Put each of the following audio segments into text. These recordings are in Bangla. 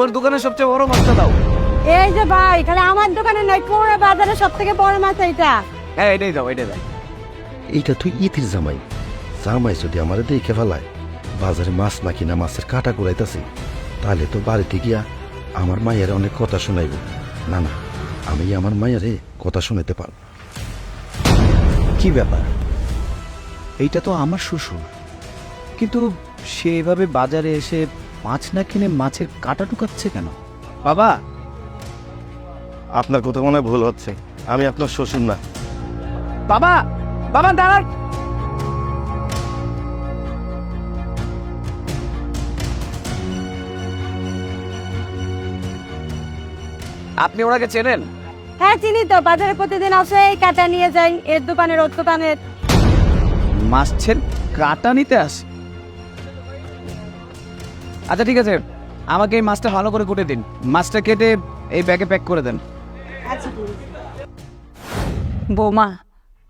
তোমার দোকানে সবচেয়ে বড় মাছটা দাও। এই যে ভাই খালি আমার দোকানে নয় পুরো বাজারে সব থেকে বড় মাছ এইটা। হ্যাঁ এটাই দাও এটাই দাও। এইটা তুই ইতির জামাই। জামাই যদি আমার দেখে ফেলায় বাজারে মাছ না কিনা মাছের কাটা কুড়াইতাছি তাহলে তো বাড়িতে গিয়া আমার মায়ের অনেক কথা শোনাইব। না না আমি আমার মায়েরে কথা শোনাতে পারব। কি ব্যাপার? এইটা তো আমার শ্বশুর। কিন্তু সে এভাবে বাজারে এসে মাছ না কিনে মাছের কাটা ঢুকাচ্ছে কেন? বাবা! আপনার কথা মনে হয় ভুল হচ্ছে। আমি আপনার শ্বশুর না। বাবা! বাবা দাঁড়ান! আপনি ওনাকে চেনেন? হ্যাঁ চিনি তো। বাজারে প্রতিদিন আসে এই কাটা নিয়ে যাই। এর দোকানের ওর দোকানের মাছের কাটা নিতে আসে? আচ্ছা ঠিক আছে। আমাকে এই মাছটা ভালো করে কুটে দিন। মাছটা কেটে এই ব্যাগে প্যাক করে দেন। বৌমা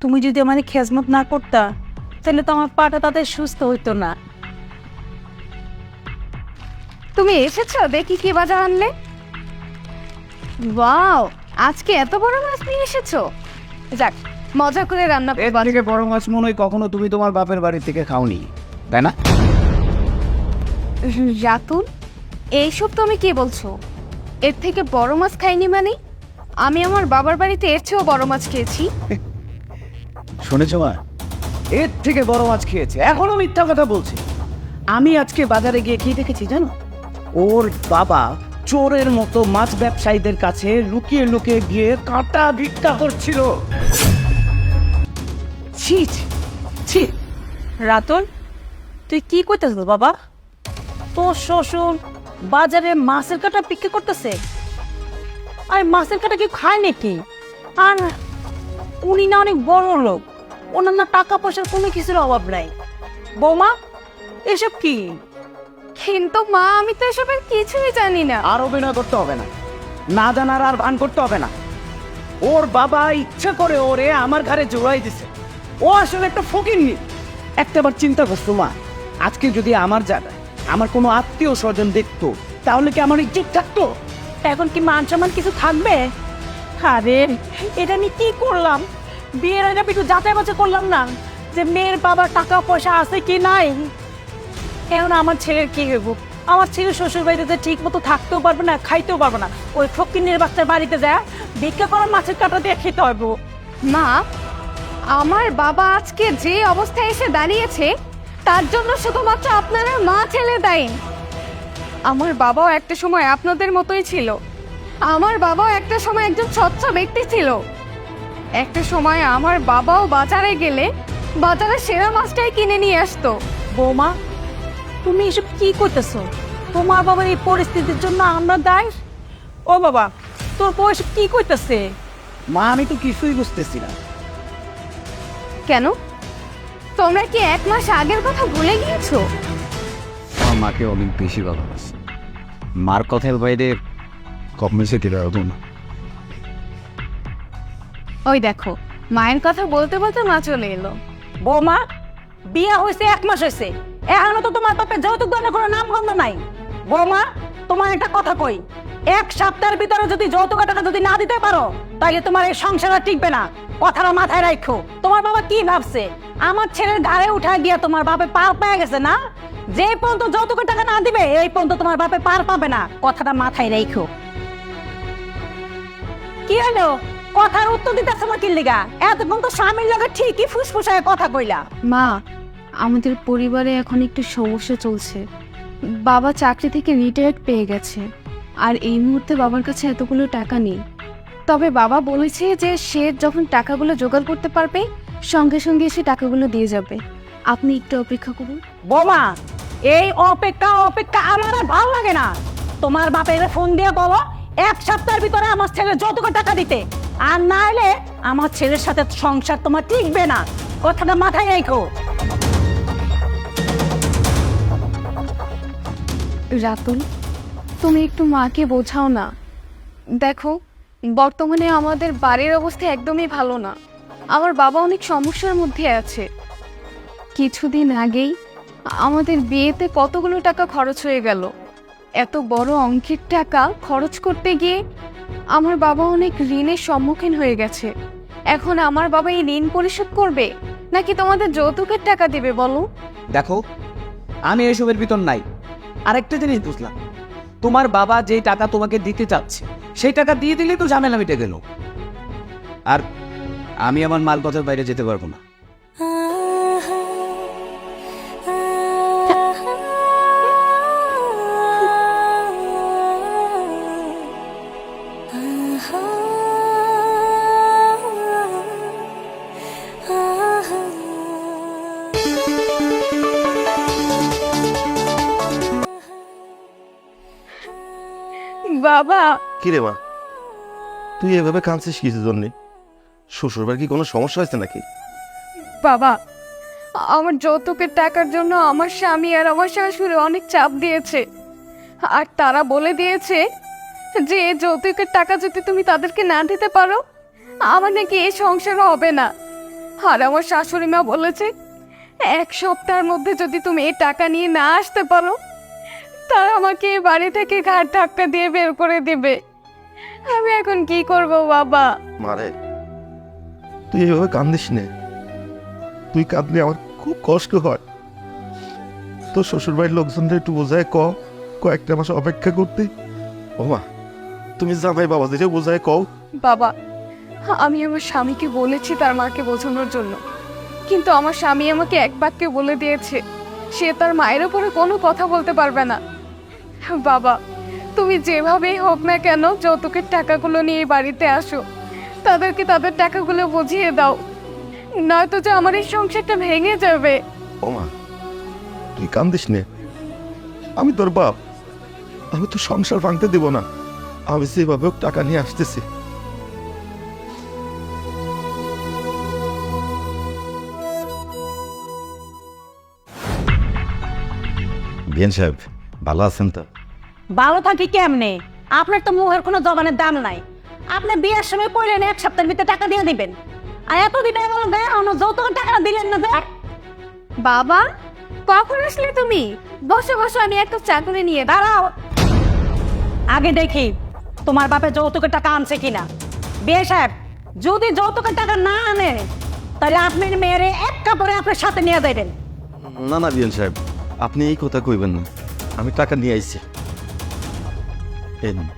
তুমি যদি আমাদের খেজমত না করতা তাহলে তো আমার পাটা তাতে সুস্থ হইতো না। তুমি এসেছ? দেখি কি বাজার আনলে। ওয়াও আজকে এত বড় মাছ নিয়ে এসেছ? যাক মজা করে রান্না এর থেকে বড় মাছ মনে হয় কখনো তুমি তোমার বাপের বাড়ি থেকে খাওনি তাই না? রাতুল এইসব তুমি কি বলছো? এর থেকে বড় মাছ খাইনি মানে? আমি আমার বাবার বাড়িতে এর চেয়েও বড় মাছ খেয়েছি। শুনেছো মা? এর থেকে বড় মাছ খেয়েছে এখনও মিথ্যা কথা বলছে। আমি আজকে বাজারে গিয়ে কি দেখেছি জানো? ওর বাবা চোরের মতো মাছ ব্যবসায়ীদের কাছে লুকিয়ে লুকিয়ে গিয়ে কাঁটা ভিক্ষা করছিল। ছি ছি, ছি। রাতুল তুই কি করতেছ বাবা? তোর শ্বশুর বাজারে মাছের কাটা বিক্রি করতেছে। আর মাছের কাটা কি খায় নাকি? আর উনি না অনেক বড় লোক ওনার না টাকা পয়সার কোনো কিছুর অভাব নাই। বৌমা এসব কি? কিন্তু মা আমি তো এসবের কিছুই জানি না। আর অভিনয় করতে হবে না। না জানার আর ভান করতে হবে না। ওর বাবা ইচ্ছে করে ওরে আমার ঘরে জোড়াই দিছে। ও আসলে একটা ফকিরনি একটাবার চিন্তা করছ মা। আজকে যদি আমার জায়গায় আমার কোনো আত্মীয় স্বজন দেখতো তাহলে কি আমার ইজ্জত থাকতো? এখন কি মান সম্মান কিছু থাকবে? আরে এটা আমি কি করলাম? বিয়ের আগে আমি একটু যাচাই বাছাই করলাম না যে মেয়ের বাবার টাকা পয়সা আছে কি নাই। এখন আমার ছেলের কি হইব? আমার ছেলে শ্বশুর বাড়িতে ঠিক মতো থাকতেও পারবে না খাইতেও পারবে না ওই ফকিনের বাচ্চার বাড়িতে যায় ভিক্ষা করা মাছের কাটা দিয়ে খেতে হবে মা আমার বাবা আজকে যে অবস্থায় এসে দাঁড়িয়েছে তার জন্য শুধুমাত্র আপনারা মা ছেলে দায়ী। আমার বাবাও একটা সময় আপনাদের মতোই ছিল। আমার বাবাও একটা সময় একজন স্বচ্ছ ব্যক্তি ছিল। একটা সময় আমার বাবাও বাজারে গেলে বাজারে সেরা মাছটাই কিনে নিয়ে আসতো। বৌমা তুমি এসব কি করতেছো? তোমার বাবার এই পরিস্থিতির জন্য আমরা দায়? ও বাবা তোর বয়স কি করতেছে? মা আমি তো কিছুই বুঝতেছি না। কেন? তোমরা কি এক মাস আগের কথা ভুলে গিয়েছো? আমার মাকে অনেক বেশি ভালোবাসি। মার কথার বাইরে কমেছে দিলে না। ওই দেখো মায়ের কথা বলতে বলতে মা চলে এলো। বৌমা বিয়ে হয়েছে এক মাস হয়েছে। এখনও তো তোমার বাপের যৌতুক দানের কোনো নাম গন্ধ নাই। বৌমা তোমার একটা কথা কই। এক সপ্তাহের ভিতরে যদি যৌতুক টাকা যদি না দিতে পারো তাহলে তোমার এই সংসার আর টিকবে না। কথাটা মাথায় রাখো তোমার বাবা কি ভাবছে? আমার ছেলের ঘাড়ে উঠায় দিয়ে তোমার বাপে পার পেয়ে গেছে না? যে পর্যন্ত যৌতুকের টাকা না দিবে, এই পর্যন্ত তোমার বাপে পার পাবে না। কথাটা মাথায় রেখো। কি হলো? কথার উত্তর দিতে দিতেছে না কিল্লিগা এতক্ষণ তো স্বামীর লগে ঠিকই ফুসফুসায় কথা কইলা। মা, আমাদের পরিবারে এখন একটু সমস্যা চলছে। বাবা চাকরি থেকে রিটায়ার্ড পেয়ে গেছে। আর এই মুহূর্তে বাবার কাছে এতগুলো টাকা নেই। তবে বাবা বলেছে যে সে যখন টাকাগুলো জোগাড় করতে পারবে সঙ্গে সঙ্গে এসে টাকাগুলো দিয়ে যাবে। আপনি একটু অপেক্ষা করুন। বোমা এই অপেক্ষা অপেক্ষা আমার আর ভালো লাগে না। তোমার বাপের ফোন দিয়ে বলো এক সপ্তাহের ভিতরে আমার ছেলে যৌতুক টাকা দিতে। আর না হলে আমার ছেলের সাথে সংসার তোমার টিকবে না। কথাটা মাথায় রেখো। রাতুল তুমি একটু মাকে বোঝাও না। দেখো বর্তমানে আমাদের বাড়ির অবস্থা একদমই ভালো না। আমার বাবা অনেক সমস্যার মধ্যে আছে। কিছুদিন আগেই আমাদের বিয়েতে কতগুলো টাকা খরচ হয়ে গেল। এত বড় অঙ্কের টাকা খরচ করতে গিয়ে আমার বাবা অনেক ঋণের সম্মুখীন হয়ে গেছে। এখন আমার বাবা এই ঋণ পরিশোধ করবে? নাকি তোমাদের যৌতুকের টাকা দেবে বলো? দেখো, আমি এসবের ভিতর নাই। আরেকটা জিনিস বুঝলাম। তোমার বাবা যে টাকা তোমাকে দিতে চাচ্ছে, সেই টাকা দিয়ে দিলে তো ঝামেলা মিটে গেল। আর আমি আমার মালপথের বাইরে যেতে পারব না। বাবা। কিরে মা তুই এভাবে কাঁদছিস কিছু জন্যে? শ্বশুরবার কি কোনো সমস্যা হয়েছে নাকি? বাবা আমার যৌতুকের টাকার জন্য আমার স্বামী আর আমার শাশুড়ি অনেক চাপ দিয়েছে। আর তারা বলে দিয়েছে যে এই যৌতুকের টাকা যদি তুমি তাদেরকে না দিতে পারো আমার নাকি এই সংসার হবে না। আর আমার শাশুড়ি মা বলেছে এক সপ্তাহের মধ্যে যদি তুমি এই টাকা নিয়ে না আসতে পারো তারা আমাকে এই বাড়ি থেকে ঘাট ধাক্কা দিয়ে বের করে দেবে। আমি এখন কি করব বাবা? মারে তুই এভাবে কান্দিস নে। তুই কাঁদলে আমার খুব কষ্ট হয়। তোর শ্বশুরবাড়ির লোকজনদের একটু বোঝায় ক, কয়েকটা মাস অপেক্ষা করতে। ও মা তুমি জামাই বাবাদের বোঝায় কও। বাবা, আমি আমার স্বামীকে বলেছি তার মাকে বোঝানোর জন্য। কিন্তু আমার স্বামী আমাকে এক বাক্যে বলে দিয়েছে, সে তার মায়ের উপরে কোনো কথা বলতে পারবে না। বাবা, তুমি যেভাবেই হোক না কেন যৌতুকের টাকাগুলো নিয়ে বাড়িতে আসো। তাদেরকে তাদের টাকাগুলো বুঝিয়ে দাও। নয়তো যে আমার এই সংসারটা ভেঙে যাবে। ও মা তুই কান্দিস নে। আমি তোর বাপ। আমি তো সংসার ভাঙতে দেব না। আমি সেভাবে টাকা নিয়ে আসতেছি। বিয়ান সাহেব ভালো আছেন তো? ভালো থাকি কেমনে? আপনার তো মুখের কোনো জবানের দাম নাই। আপনি বিয়ের সময় পড়লেন এক সপ্তাহের ভিতরে টাকা দিয়ে দিবেন। আর এতদিন এমন গায়ে অন্য যৌতুক টাকা দিলেন না যে। বাবা কখন আসলে তুমি? বসো বসো আমি একটা চাকরি নিয়ে দাঁড়াও। আগে দেখি তোমার বাপে যৌতুকের টাকা আনছে কিনা। বিয়ে সাহেব যদি যৌতুকের টাকা না আনে তাহলে আপনার মেয়েরে এক কাপড়ে আপনার সাথে নিয়ে যাবেন না না বিয়ান সাহেব আপনি এই কথা কইবেন না। আমি টাকা নিয়ে আইছি। এই নিন।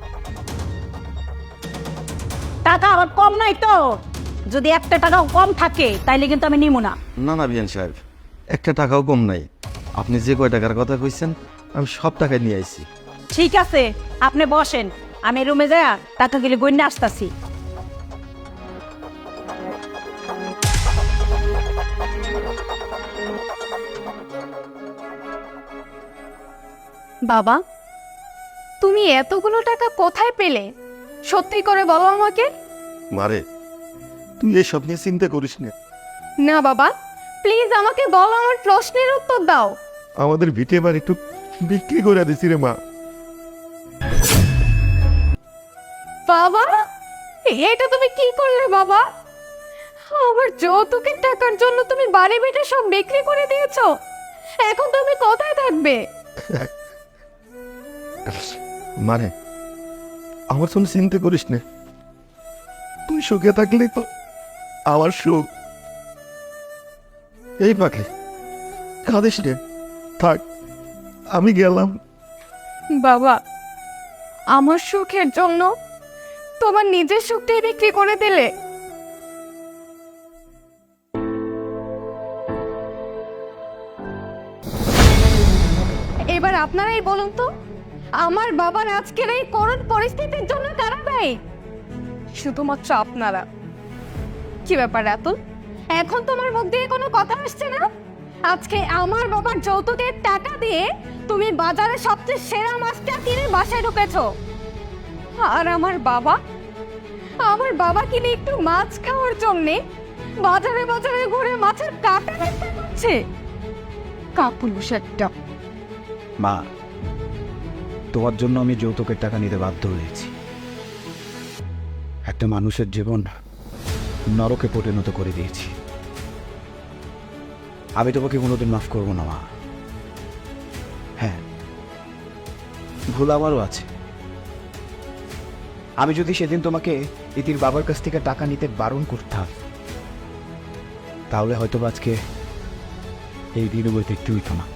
টাকা আবার কম নাই তো। যদি একটা টাকাও কম থাকে তাইলে কিন্তু আমি নিমু না। না না বিয়ান সাহেব একটা টাকাও কম নাই। আপনি যে কয় টাকার কথা কইছেন আমি সব টাকা নিয়ে আইছি। ঠিক আছে আপনি বসেন। আমি রুমে যাই টাকা গেলে গণ্যে আসতাছি। বাবা তুমি এতগুলো টাকা কোথায় পেলে? সত্যি করে বলো আমাকে। মারে তুই এসব নিয়ে চিন্তা করিস না। না বাবা প্লিজ আমাকে বলো আমার প্রশ্নের উত্তর দাও। আমাদের ভিটে এবার একটু বিক্রি করে দিছি রে মা। বাবা এটা তুমি কি করলে বাবা? আমার যৌতুকের টাকার জন্য তুমি বাড়ি বেটে সব বিক্রি করে দিয়েছ। এখন তুমি কোথায় থাকবে? মানে আমার জন্য চিন্তা করিস না। তুই সুখে থাকলে তো আমার সুখ। এই পাখে, কাঁদিস রে থাক, আমি গেলাম। বাবা, আমার সুখের জন্য তোমার নিজের সুখটাই বিক্রি করে দিলে। এবার আপনারাই বলুন তো আমার বাবার আজকের এই করুণ পরিস্থিতির জন্য কারা শুধুমাত্র আপনারা। কি ব্যাপার, রাতুল? এখন তোমার মুখ দিয়ে কোনো কথা আসছে না? আজকে আমার বাবার যৌতুকের টাকা দিয়ে তুমি বাজারে সবচেয়ে সেরা মাছটা কিনে বাসায় ঢুকেছো। আর আমার বাবা? আমার বাবা কিনে একটু মাছ খাওয়ার জন্যে বাজারে বাজারে ঘুরে মাছের কাটা পাচ্ছে। কাপুরুষ একটা মা তোমার জন্য আমি যৌতুকের টাকা নিতে বাধ্য হয়েছি। একটা মানুষের জীবন নরকে পরিণত করে দিয়েছি। আমি তোমাকে কোনোদিন মাফ করব না, মা। হ্যাঁ ভুল আমারও আছে। আমি যদি সেদিন তোমাকে ইতির বাবার কাছ থেকে টাকা নিতে বারণ করতাম, তাহলে হয়তো আজকে এই দিনও দেখতে হইতো না।